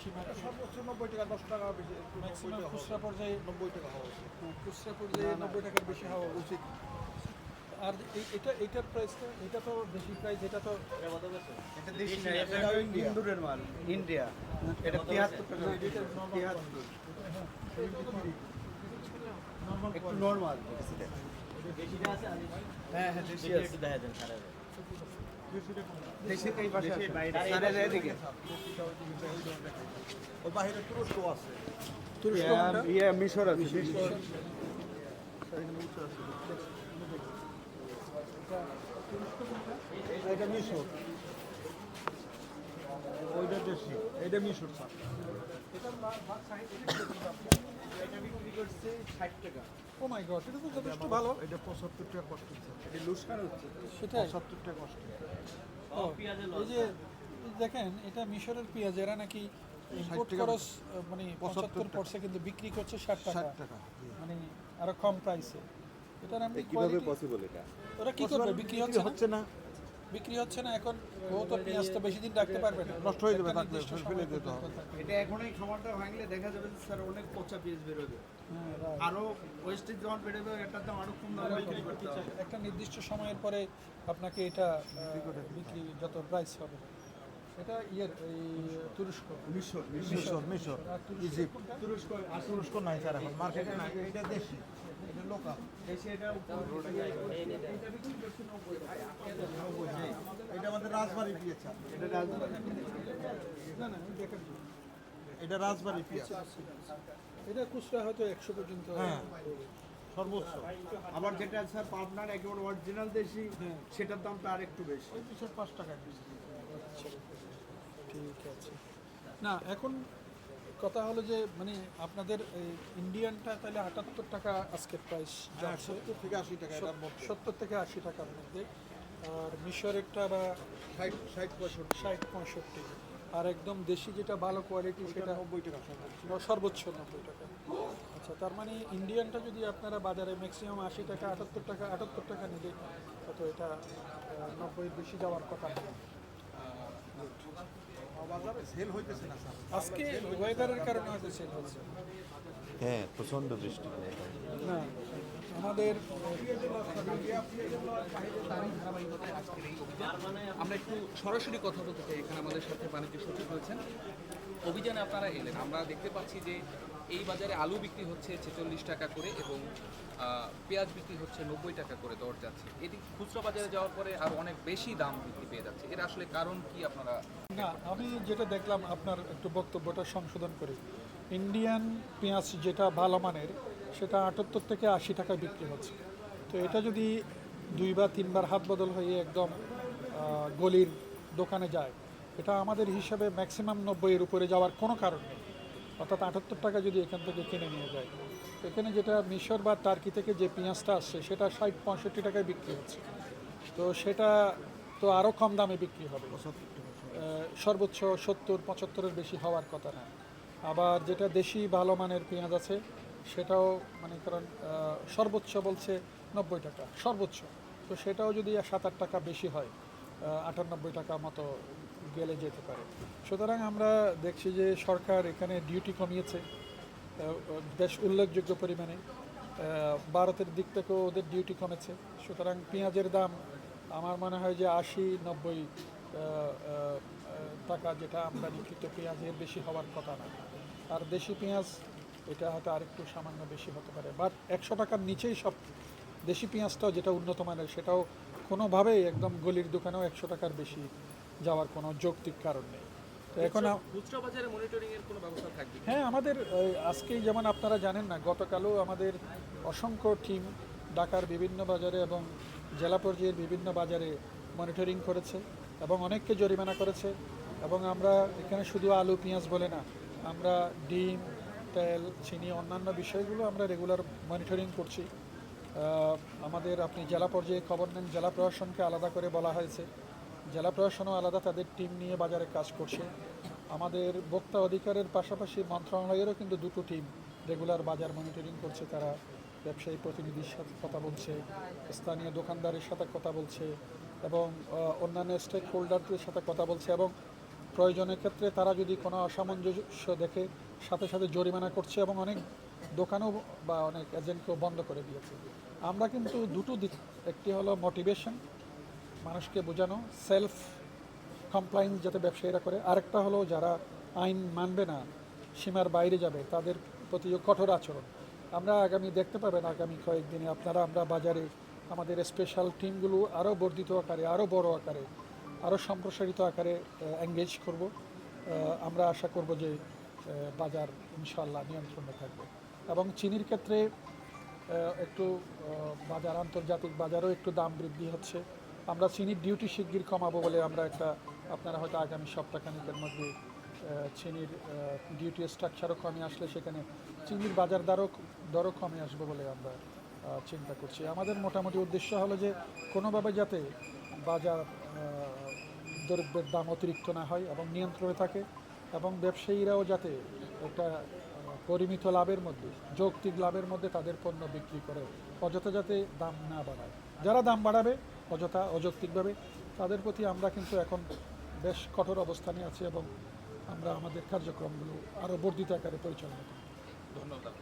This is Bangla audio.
বেশি সর্বোচ্চ নব্বই টাকা দশ টাকা বেশি ম্যাক্সিমাম খুচরা পর্যায়ে নব্বই টাকা হওয়া উচিত খুচরা পর্যায়ে নব্বই টাকার বেশি হওয়া উচিত। আর এটা এটার প্রাইসটা এটা তো বেশি প্রাইস এটা তো এটা দেশি না এটা ইন্দুরের মাল। ইন্ডিয়া। এটা তিয়াত্তর টাকা তিয়াত্তর একটু নর্মাল হ্যাঁ হ্যাঁ দেশি আছে। দেশি এই পাশে মিশর আছে। এটা মিশর। ওইটা দেশি। এটা মিশর স্যার এটা বিক্রি করছে 60 টাকা। ও মাই গড এটা তো যথেষ্ট ভালো। এটা পঁচাত্তর টাকা কষ্ট এটা লুসান হচ্ছে। সেটাই। পঁচাত্তর টাকা কষ্ট এই যে দেখেন এটা মিশরের পেঁয়াজ এরা নাকি ইম্পোর্ট খরচ মানে পঁচাত্তর পড়ছে কিন্তু বিক্রি করছে ষাট টাকা। ষাট টাকা মানে আরও কম প্রাইসে এটার আমি কীভাবে পসিবল এটা? ওরা কি করবে? বিক্রি হচ্ছে না। বিক্রি হচ্ছে না এখন ও তো পেঁয়াজ তো বেশি দিন রাখতে পারবে না। নষ্ট হয়ে যাবে, থাকলে ফেলে দিতে হবে। এটা এখন এই খামারটা ভাঙলে দেখা যাবে যে স্যার অনেক পচা পিস বেরোবে। হ্যাঁ, right. আরও ওয়েস্টেজ যখন বেরোবে এটার দাম আরও কম দামে বিক্রি করতে হবে। একটা নির্দিষ্ট সময়ের পরে আপনাকে এটা বিক্রি যত প্রাইস হবে। এটা ইয়ের এই তুরস্ক। মিশর মিশর। মিশর আর তুরস্ক। ইজিপ্ট। তুরস্ক তুরস্ক নাই স্যার এখন মার্কেটে নাই। এটা দেশি। এটা লোকাল দেশে এটা এটা আমাদের রাজবাড়ি এটা রাজধানী না না আমি এটা রাজবাড়ি পেঁয়াজ। এটা খুচরা হয়তো একশো পর্যন্ত হ্যাঁ। সর্বোচ্চ। আবার যেটা স্যার পাবনার একেবারে অরিজিনাল দেশি সেটার দামটা আর একটু বেশি। ওই পাঁচ টাকা ঠিক আছে। না এখন কথা হলো যে মানে আপনাদের এই ইন্ডিয়ানটা তাহলে আটাত্তর টাকা আজকের প্রাইস হ্যাঁ সত্তর থেকে আশি টাকা সত্তর থেকে আশি টাকার মধ্যে। আর মিশরেরটা বা ষাট ষাট পঁয়ষট্টি। ষাট পঁয়ষট্টি। আর একদম দেশি যেটা ভালো কোয়ালিটি সেটা নব্বই টাকা সর্বোচ্চ। সর্বোচ্চ নব্বই টাকা। আচ্ছা তার মানে ইন্ডিয়ানটা যদি আপনারা বাজারে ম্যাক্সিমাম আশি টাকা আটাত্তর টাকা আটাত্তর টাকা নিলে তো এটা নব্বই বেশি যাওয়ার কথা না বাজারে সেল হইতেছে না স্যার আজকে ওয়েদারের কারণে হয়তো সেল হচ্ছে। হ্যাঁ প্রচণ্ড বৃষ্টি না আমাদের আমরা একটু সরাসরি কথা বলতে চাই এখানে আমাদের সাথে বাণিজ্য সচিব রয়েছেন। অভিযানে আপনারা এলেন। আমরা দেখতে পাচ্ছি যে এই বাজারে আলু বিক্রি হচ্ছে ছেচল্লিশ টাকা করে এবং পেঁয়াজ বিক্রি হচ্ছে নব্বই টাকা করে দর যাচ্ছে। এটি খুচরা বাজারে যাওয়ার পরে আর অনেক বেশি দাম বৃদ্ধি পেয়ে যাচ্ছে। এর আসলে কারণ কি আপনারা? না, আমি যেটা দেখলাম, আপনার একটু বক্তব্যটা সংশোধন করি। ইন্ডিয়ান পেঁয়াজ যেটা ভালো মানের, সেটা আটাত্তর থেকে আশি টাকায় বিক্রি হচ্ছে। তো এটা যদি দুইবার তিনবার হাত বদল হয়ে একদম গলির দোকানে যায়, এটা আমাদের হিসাবে ম্যাক্সিমাম নব্বইয়ের উপরে যাওয়ার কোনো কারণ নেই। অর্থাৎ আটাত্তর টাকা যদি এখান থেকে কিনে নিয়ে যায়। এখানে যেটা মিশর বা টার্কি থেকে যে পেঁয়াজটা আসছে, সেটা ষাট পঁয়ষট্টি টাকায় বিক্রি হচ্ছে। তো সেটা তো আরও কম দামে বিক্রি হবে। সর্বোচ্চ সত্তর, পঁচাত্তরের বেশি হওয়ার কথা না। আবার যেটা দেশি ভালো মানের পেঁয়াজ আছে, সেটাও মানে কারণ সর্বোচ্চ বলছে নব্বই টাকা, সর্বোচ্চ। তো সেটাও যদি সাত আট টাকা বেশি হয় আটানব্বই টাকা মতো গেলে যেতে পারে। সুতরাং আমরা দেখছি যে সরকার এখানে ডিউটি কমিয়েছে বেশ উল্লেখযোগ্য পরিমাণে। ভারতের দিক থেকেও ওদের ডিউটি কমেছে। সুতরাং পেঁয়াজের দাম আমার মনে হয় যে আশি, নব্বই টাকা যেটা আমদানিকৃত পেঁয়াজের বেশি হওয়ার কথা না। আর দেশি পেঁয়াজ, এটা হয়তো আরেকটু সামান্য বেশি হতে পারে। বাট একশো টাকার নিচেই সব দেশি পেঁয়াজটাও যেটা উন্নত মানের, সেটাও কোনোভাবেই একদম গলির দোকানেও একশো টাকার বেশি যাওয়ার কোনো যৌক্তিক কারণ নেই। তো এখন খুচরা বাজারে মনিটরিং এর কোনো ব্যবস্থা থাকবে হ্যাঁ আমাদের এই, আজকেই যেমন আপনারা জানেন না গতকালও আমাদের অসংখ্য টিম ঢাকার বিভিন্ন বাজারে এবং জেলা পর্যায়ের বিভিন্ন বাজারে মনিটরিং করেছে এবং অনেককে জরিমানা করেছে এবং আমরা এখানে শুধু আলু পেঁয়াজ বলে না আমরা ডিম তেল চিনি অন্যান্য বিষয়গুলো আমরা রেগুলার মনিটরিং করছি। আমাদের আপনি জেলা পর্যায়ে খবর নেন জেলা প্রশাসনকে আলাদা করে বলা হয়েছে। জেলা প্রশাসনও আলাদা, তাদের টিম নিয়ে বাজারে কাজ করছে। আমাদের ভোক্তা অধিকারের পাশাপাশি মন্ত্রণালয়েরও কিন্তু দুটো টিম রেগুলার বাজার মনিটরিং করছে তারা। ব্যবসায়ী প্রতিনিধির সাথে কথা বলছে, স্থানীয় দোকানদারের সাথে কথা বলছে এবং অন্যান্য স্টেক হোল্ডারদের সাথে কথা বলছে এবং প্রয়োজনের ক্ষেত্রে তারা যদি কোনো অসামঞ্জস্য দেখে, সাথে সাথে জরিমানা করছে এবং অনেক দোকানও বা অনেক এজেন্টকেও বন্ধ করে দিয়েছে। আমরা কিন্তু দুটো দিক, একটি হলো মোটিভেশন মানুষকে বোঝানো সেলফ কমপ্লায়েন্স যাতে ব্যবসায়ীরা করে। আরেকটা হলো, যারা আইন মানবে না, সীমার বাইরে যাবে, তাদের প্রতি কঠোর আচরণ। আমরা আগামী, দেখতে পাবেন আগামী কয়েকদিনে আপনারা, আমরা বাজারে আমাদের স্পেশাল টিমগুলো আরও বর্ধিত আকারে আরও বড় আকারে আরও সম্প্রসারিত আকারে এঙ্গেজ করব। আমরা আশা করব যে বাজার ইনশাল্লাহ নিয়ন্ত্রণে থাকবে। এবং চিনির ক্ষেত্রে একটু বাজার, আন্তর্জাতিক বাজারও একটু দাম বৃদ্ধি হচ্ছে। আমরা চিনির ডিউটি শিগগির কমাবো বলে আমরা একটা, আপনারা হয়তো আগামী সপ্তাহখানিকের মধ্যে চিনির ডিউটি স্ট্রাকচারও কমে আসলে সেখানে চিনির বাজার দরও দরও কমে আসবে বলে আমরা চিন্তা করছি। আমাদের মোটামুটি উদ্দেশ্য হলো যে কোনোভাবে যাতে বাজার দ্রব্যের দাম অতিরিক্ত না হয় এবং নিয়ন্ত্রণে থাকে এবং ব্যবসায়ীরাও যাতে একটা পরিমিত লাভের মধ্যে, যৌক্তিক লাভের মধ্যে তাদের পণ্য বিক্রি করে অযথা যাতে দাম না বাড়ায়। যারা দাম বাড়াবে, অযথা অযৌক্তিকভাবে, তাদের প্রতি আমরা কিন্তু এখন বেশ কঠোর অবস্থানে আছি এবং আমরা আমাদের কার্যক্রমগুলো আরও বর্ধিত আকারে পরিচালনা করি ধন্যবাদ।